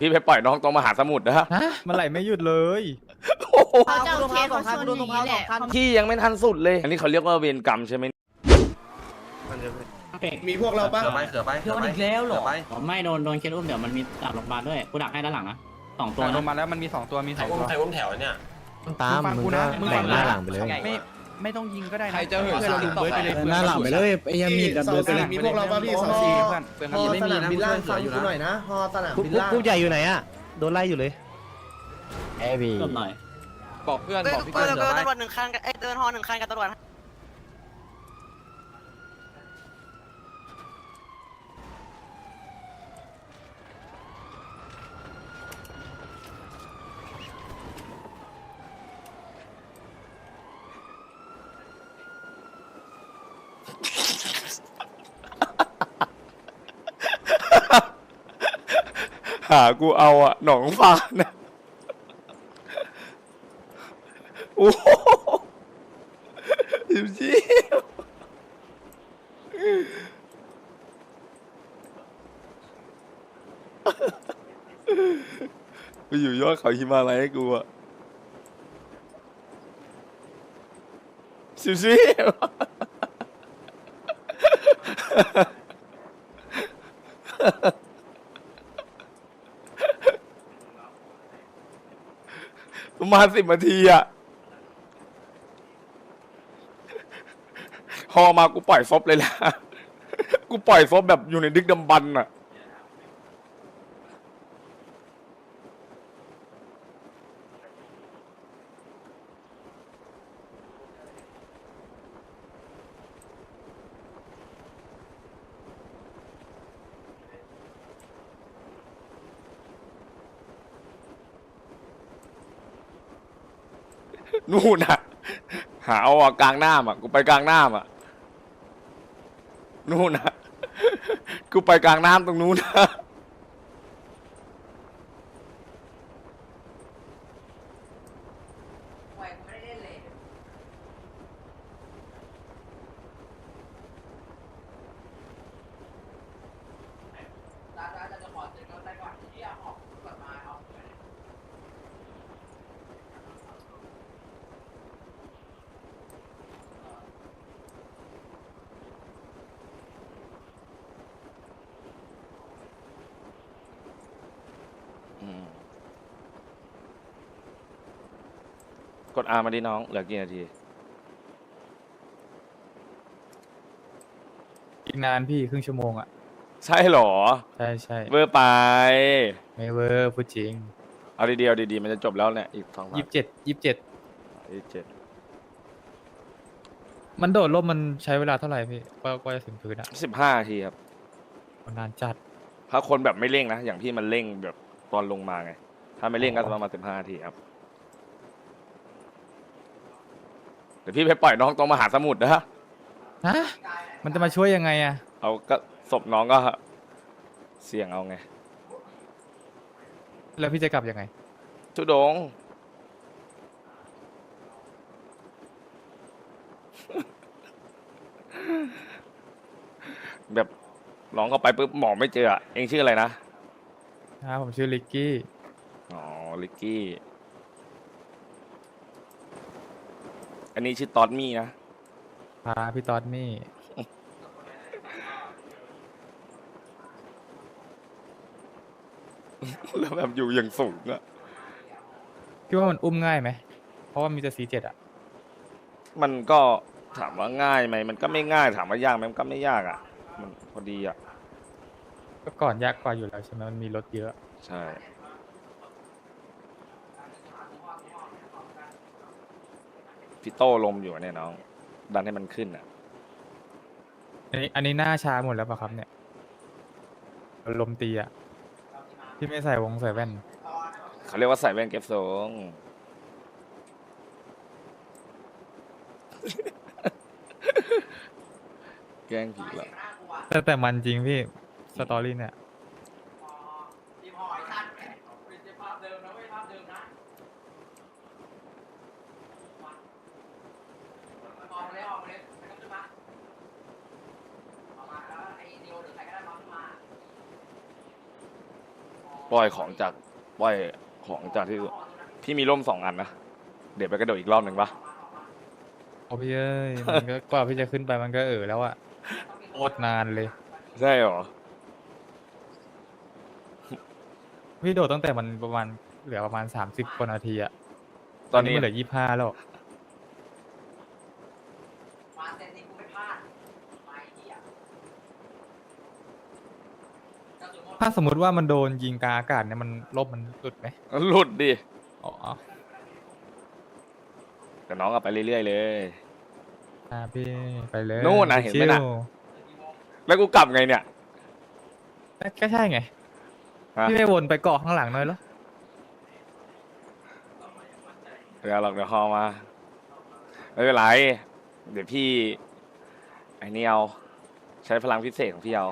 พี่ไปปล่อยน้องตรงมหาสมุทรนะฮะมันไหลไม่หยุดเลยโอ้โหเขาจะเอาเคสเขาชนอย่างนี้แหละพี่ยังไม่ทันสุดเลย อันนี้เขาเรียกว่าเวรกรรมใช่ไหมมีพวกเราปะเขือไปเขือไปเขือไปอีกแล้วหรอไปอ๋อไม่โดนโดนเคสอุ้มเดี๋ยวมันมีหลังโรงพยาบาลด้วยกูดักให้ด้านหลังนะสองตัวลนะงมาแล้วมันมีสองตัวมีสใครองอุ้มตัวใครอุ้มแถวเนี่ยตามฟังมึงกูก็นะมึงแบ่ฟังงหน้านะหลังไปเลย ไม่ไม่ต้องยิงก็ได้นะใครจะเหินเพื่อนเราดึงเบิร์ดไปเลยหน้าหลังไปเลยไอ้ยามีดดับเสาเบิร์ดไปสี่เลยมีพวกเราปะพี่เสาสี่สี่เพื่อนเพื่อนฮอสนามบินล่างฟังกูหน่อยนะฮอสนามกุ๊กบินล่างกุ๊กใหญ่อยู่ไหนอะโดนไล่อยู่เลยแอบบีเพิ่มหน่อยบอกเพื่อนบอกพี่เดิเกินนเดินตำรวจหนึ่งคันกับเอ้ยเดินฮอหนึ่งคันกับตำรวจ หากูเอาอะหนองฟานนะโอ้โหจิบจิบไปอยู่ยอดเขาฮิมาลัยให้กูอะสิบสิบ ประมาณสิบนาทีอะพอมากูปล่อยซบเลยแหละ กูปล่อยซบแบบอยู่ในดึกดำบรรพ์อะ นู่นน่ะ หาเอาอะกลางหน้าอะกูไปกลางหน้าอะนู่นน่ะกูไปกลางน้ำตรงนู้นนะ ดอามาดิน้อง เหลือกี่นาที อีกนานพี่ครึ่งชั่วโมงอะ ใช่เหรอ ใช่ใช่เวอร์ไป ไม่เวอร์พูดจริงเอาดีๆเอาดีๆ มันจะจบแล้วเนี่ยอีกสองสามยี่สิบเจ็ดยี่สิบเจ็ดยี่สิบเจ็ดมันโดดร่มมันใช้เวลาเท่าไหร่พี่กว่ากว่าจะถึงพื้นอะสิบห้านาทีครับมันนานจัด ถ้าคนแบบไม่เร่งนะ อย่างพี่มันเร่งแบบตอนลงมาไง ถ้าไม่เร่งก็ประมาณสิบห้านาทีครับ เดี๋ยวพี่ไปปล่อยน้องตรงมหาสมุทรนะฮะมันจะมาช่วยยังไงอะเอาก็ศพน้องก็ เสี่ยงเอาไงแล้วพี่จะกลับยังไง ทุดงค์แบบน้องเข้าไปปุ๊บหมอไม่เจออะเองชื่ออะไรนะครับผมชื่อลิกกี้ อ๋อ ลิกกี้ อันนี้ชื่อตอดมี่นะ พาพี่ตอดนี่ แล้วแบบอยู่อย่างสูงอะพี่ว่ามันอุ้มง่ายไหม เพราะว่ามีแต่สีเจ็ดอะ มันก็ถามว่าง่ายไหม มันก็ไม่ง่าย ถามว่ายากไหมมันก็ไม่ยากอะมันพอดีอะก็ก่อนยากกว่าอยู่แล้วใช่ไหมมันมีรถเยอะ ใช่ พี่โต้ลมอยู่อะเนี่ยน้อง ดันให้มันขึ้นอะ อันนี้อันนี้หน้าชาหมดแล้วป่ะครับเนี่ยลมตีอะพี่ไม่ใส่วงใส่แว่น เขาเรียกว่าใส่แว่นเก็บทรงแกล้งผีเหรอแต่แต่มันจริงพี่สตอรี่เนี่ย ปล่อยของจากปล่อยของจากที่พี่มีร่มสองอันนะ เดี๋ยวไปกระโดดอีกรอบหนึ่งปะโอ้พี่เอ้ยมันก็กว่าพี่จะขึ้นไปมันก็เออแล้วอะโคตรนานเลย ใช่เหรอ พี่โดดตั้งแต่มันประมาณเหลือประมาณสามสิบกว่านาทีอะตอนนี้มันเหลือยี่ห้าแล้ว ถ้าสมมุติว่ามันโดนยิงกลางอากาศเนี่ยมันลบมันหลุดไหมหลุดดิอ๋อแต่น้องก็ไปเรื่อยๆเลยอ่าพี่ไปเลยนู่นน่ะเห็นไหมน่ะชิวแล้วกูกลับไงเนี่ยก็ใช่ไงฮะพี่ไม่วนไปเกาะข้างหลังหน่อยเหรอเดี๋ยวหรอกเดี๋ยวฮอมาไม่เป็นไรเดี๋ยวพี่ไอ้นี่เอาใช้พลังพิเศษของพี่เอา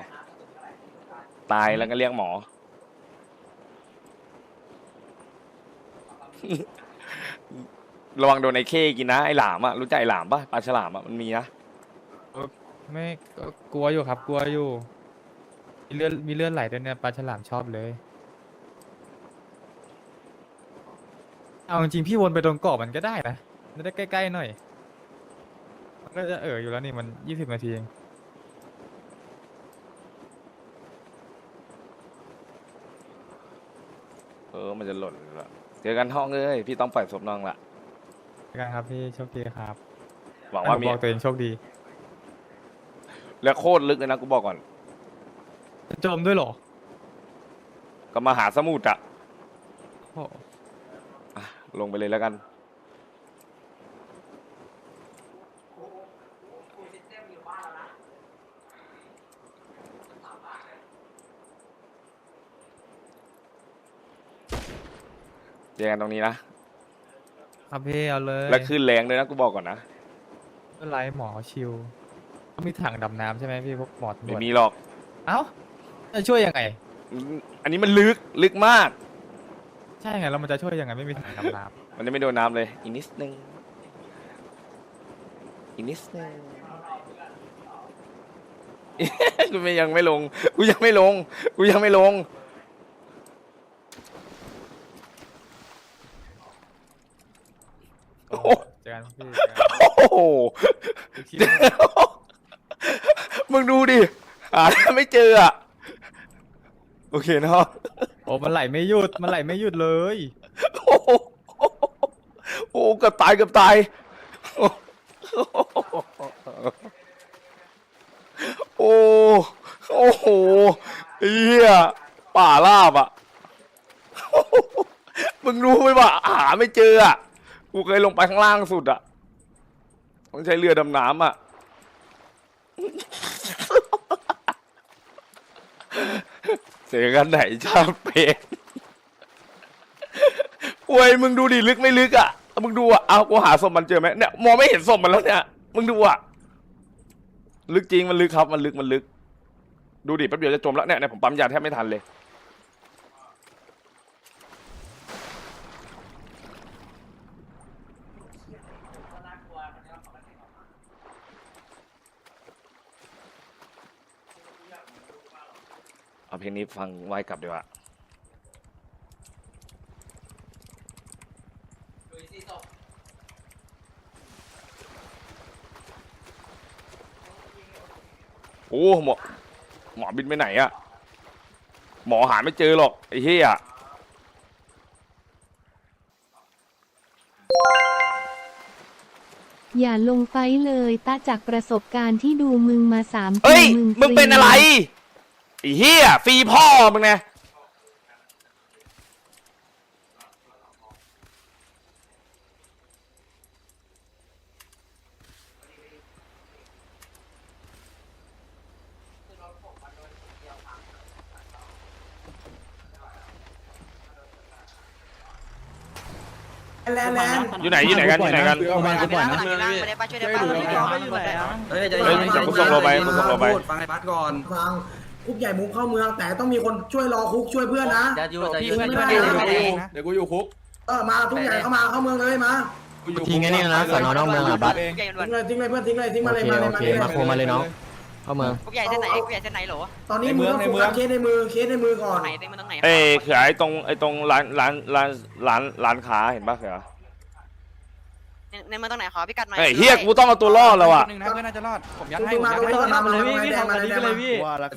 ตายแล้วก็เรียกหมอ ระวังโดนไอ้เข้กินนะ ไอ้หลามอะรู้จักไอ้หลามปะปลาฉลามอะมันมีนะ ไม่ก็กลัวอยู่ครับ กลัวอยู่ มีเลือดมีเลือดไหลด้วยเนี่ยปลาฉลามชอบเลย เอาจริงๆพี่วนไปตรงเกาะมันก็ได้นะมันได้ใกล้ๆหน่อย มันก็จะเอออยู่แล้วนี่มันยี่สิบนาทีเอง ออมันจะหล่นละเจอกันห้องเลย พี่ต้องปล่อยศพน้องละแล้วกันครับพี่โชคดีครับหวังว่าผมมีบอกตัวเองโชคดี แล้วโคตรลึกเลยนะกูบอกก่อนจมด้วยเหรอ ก็มาหาสมุทรอะโอ้ อะลงไปเลยแล้วกัน เจอกันตรงนี้นะ ครับพี่เอาเลยแล้วขึ้นแรงเลยนะกูบอกก่อนนะไม่เป็นไรหมอชิวเขามีถังดำน้ำใช่ไหมพี่พวกหมอตำรไม่วจมีหรอก เอ้าจะช่วยยังไง อันนี้มันลึกลึกมาก ใช่ไงแล้วมันจะช่วยยังไงไม่มีถังดำน้มันจะไม่โดนน้ำเลยอีกนิดนึงอีกนิดนึงกูไม่ยังไม่ลงกูยังไม่ลงกูยังไม่ลงำ โอ้ โอ้เจอกันพี่เจอกัน โอ้โห อีกที มึงดูดิหาไม่เจออะ โอเคเนาะโอ้มันไหลไม่หยุด มันไหลไม่หยุดเลย โอ้โหโอ้เกือบตายเกือบตายโอ้โอ้โหเฮียป่าลาบอะ มึงรู้ไหมว่าหาไม่เจออะ กูเคยลงไปข้างล่างสุดอะ ใช้เรือดำน้ำอะเจอกันไหนชาเป็ดโอ้ยมึงดูดิลึกไม่ลึกอะ มึงดูอะ เอากูหาศพมันเจอไหมเนี่ยมองไม่เห็นศพมันแล้วเนี่ย มึงดูอะ ลึกจริงมันลึกครับ มันลึกมันลึก ดูดิแป๊บเดียวจะจมแล้วเนี่ยเนี่ยผมปั๊มยาแทบไม่ทันเลย เอาเพลงนี้ฟังไว้กลับดีกว่าโอ้หมอหมอบินไปไหนอะหมอหาไม่เจอหรอก ไอ้เหี้ยอย่าลงไฟเลยตาจากประสบการณ์ที่ดูมึงมาสามปีเฮ้ยมึงมึงเป็นอะไร ไอ้เหี้ยฟรีพ่อมึงไงอยู่ไหนอยู่ไหนกันอยู่ไหนกันเอามากูปล่อยนะ ไม่ได้ป้าช่วยได้ป้า เฮ้ยใจเฮ้ยเย็นเดี๋ยวกูส่งเราไปกูส่งเราไป ฟังไอ้ปัดก่อน ฟัง คุกใหญ่มุกเข้าเมือง แต่ต้องมีคนช่วยรอคุกช่วยเพื่อนนะ จะอยู่จะอยู่เพื่อนจะเพื่อนอยู่เดี๋ยวกูอยู่คุกเออมาทุกใหญ่เข้ามาเข้าเมืองเลยมาทิ้งไอ้นี่นะสอนอนอกเมืองอะบัสใหญ่ด่วทิ้งเลยทิ้งเลยเพื่อนทิ้งเลยทิ้งมาเลยมาเลยมาเลยมาโคมาเลยน้องมเข้าเมืองกูใหญ่เส้นไหนกูใหญ่เส้นไหนเหรอตอนนี้มึงต้องโฟกัสเคสในมือเคสในมือก่อนไหนเส้นมันตรงไหนเอ้ยเขือไอ้ตรงไอ้ตรงร้านร้านร้านร้านร้านค้าเห็นปะเขือ ในมันตรงไหนขอพิกัดหน่อยเฮ้ยเฮียกูต้องเอาตัวรอดแล้วอะ หนึ่งนะเพื่อนน่าจะรอด ผมยัดมึให้งผมมายัดตรงให้นี้ก่อนมาเลยพี่พี่ขอนี้ไปเลยพี่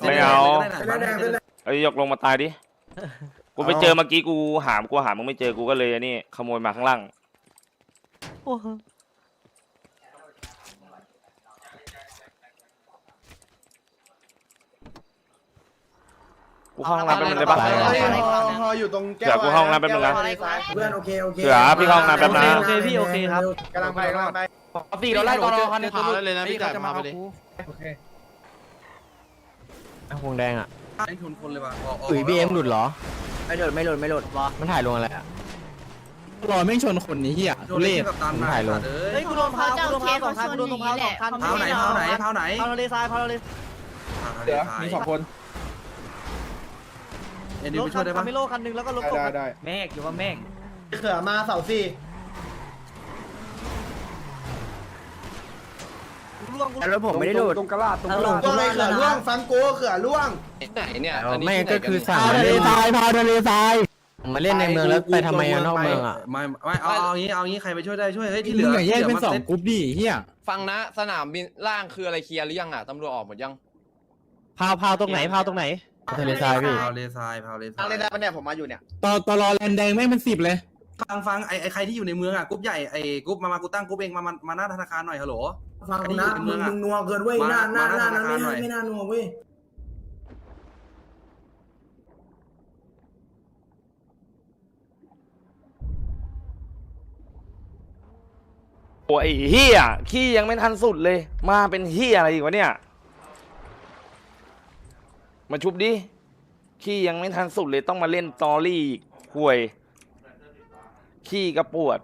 ไม่เอาเส้นแดงเส้นแดงไอ้ยกลงมาตายดิ กูไปเจอเมื่อกี้กูหามกูหามึงไม่เจอกูก็เลยอันนี่ขโมยมาข้างล่าง กูเข้าห้องน้ำแป๊บนึงได้ปะฮออยู่ตรงแก้วเดี๋ยวกูเข้าห้องน้ำแป๊บนึงนะ เพื่อนโอเคโอเคเสือพี่เข้าห้องน้ำแป๊บนะ โอเคพี่โอเคครับ กำลังไปกำลังไปสี่เราไล่ตอนคันขาวเลยนะพี่จ่ายมาไปดิวงแดงอะเล่นทุนคนเลยว่ะอุ๋ยบีเอ็มหลุดเหรอ ไม่หลุดไม่หลุดไม่หลุดวะมันถ่ายลงอะไรอะรอไม่ชนคนนี้เฮียโดนเล่นกับตามมาถ่ายลงเอ้เฮ้ยยกูโดนพากูโดนพาสองคันกูโดนตรงพาสองคันเท้าไหนเท้าไหนเท้าไหนพาเราเลยซ้ายพาเราเลยเดี๋ยวมีสองคน เอ็นดีรไปถช่คัวยนได้ปะคาเมโลคันหนึงแล้วก็รถกบเมฆอยู่ว่าเมฆเขือมาเสาสี่ล่วงกูแล้วผมไม่ได้หลุดล่วงเลยเขือล่วงฟังกูเขือล่วงไหนเนี่ยไม่ก็คือสั่งมาเล่นทรายพาทะเลทรายมาเล่นในเมืองแล้วไปทำไมอะนอกเมืองอะไม่ไม่เอาเอางี้เอางี้ใครไปช่วยได้ช่วยเฮ้ยที่เหลืมึองอย่าแยกเป็นสองที่หกรุ๊ปดิเฮียฟังนะสนามบินล่างคืออะไรเคลียร์หรือยังอะตำรวจออกหมดยัง พาวพาวตรงไหนพาวตรงไหน ทะเลทรายพี่ พาวเลซายพาวเลซาทางยเลยได้ปะเนี่ยผมมาอยู่เนี่ยตอตอรอแลนแดงแม่งเป็นสิบเลย ฟังฟังไอ้ไอ้ใครที่อยู่ในเมืองอะกรุ๊ปใหญ่ไอ้กรุ๊ปมามากูตั้งกรุ๊ปเองมามามาหน้าธนาคารหน่อยฮัลโหล ฟังกูนะมึงมึงนัวเกินเว้ยหน้าหน้าหน้านั้นไม่น่าไม่น่านัวเว้ยโอ้ยไอ้เฮียขี้ยังไม่ทันสุดเลย มาเป็นเฮียอะไรอีกวะเนี่ย มาชุบดิ ขี้ยังไม่ทันสุดเลยต้องมาเล่นตอรี่อีกห่วย ขี้กระปวด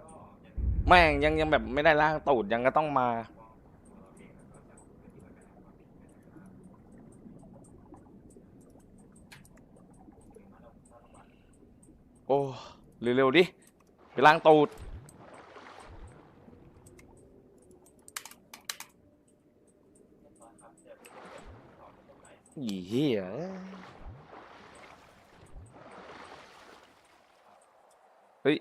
แม่งยังยังแบบไม่ได้ล่างตูดยังก็ต้องมา โอ้ เร็วๆดิ ไปล้างตูด อีเหี้ยเฮ้ย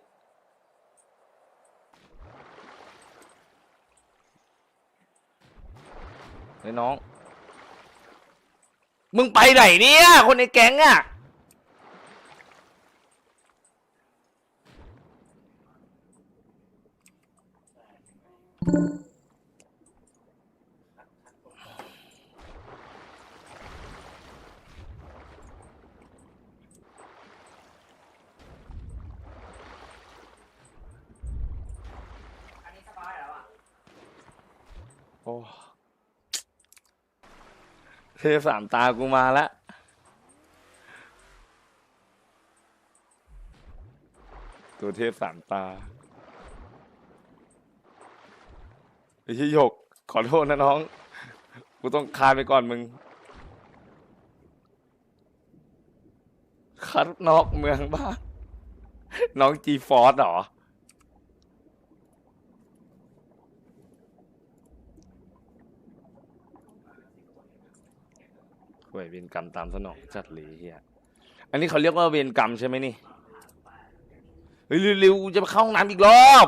เฮ้ยน้อง มึงไปไหนเนี่ย คนในแก๊งอะโอ้เทพสามตากูมาแล้วตัวเทพสามตาไอ้ชี่หยก ขอโทษนะน้อง กูต้องคานไปก่อนมึง คัดนอกเมืองบ้านน้องจีฟอร์เหรอ เว้ยเวรกรรมตามสนองจัดเลยเฮียอันนี้เขาเรียกว่าเวรกรรมใช่ไหมนี่เฮ้ยเร็วๆจะไปเข้าห้องน้ำอีกรอบ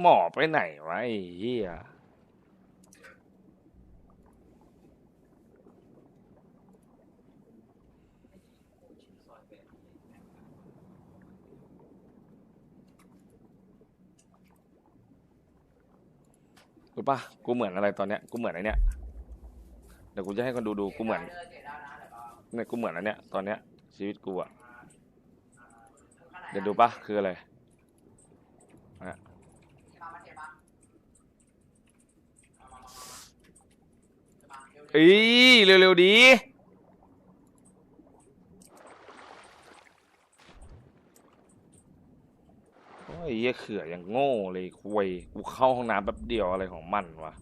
หมอไปไหนวะไอ้เหี้ย รู้ปะกูเหมือนอะไรตอนเนี้ยกูเหมือนอะไรเนี้ยเดี๋ยวกูจะให้คนดูดูกูเหมือนเนี่ยกูเหมือนอะไรเนี้ยตอนเนี้ยชีวิตกูอะเดี๋ยวดูปะคืออะไรเนี่ยอีเร็วๆดี ไอ้เหี้ยเขื่อยังโง่เลยคุยกูเข้าห้องน้ำแป๊บเดียวอะไรของมันวะ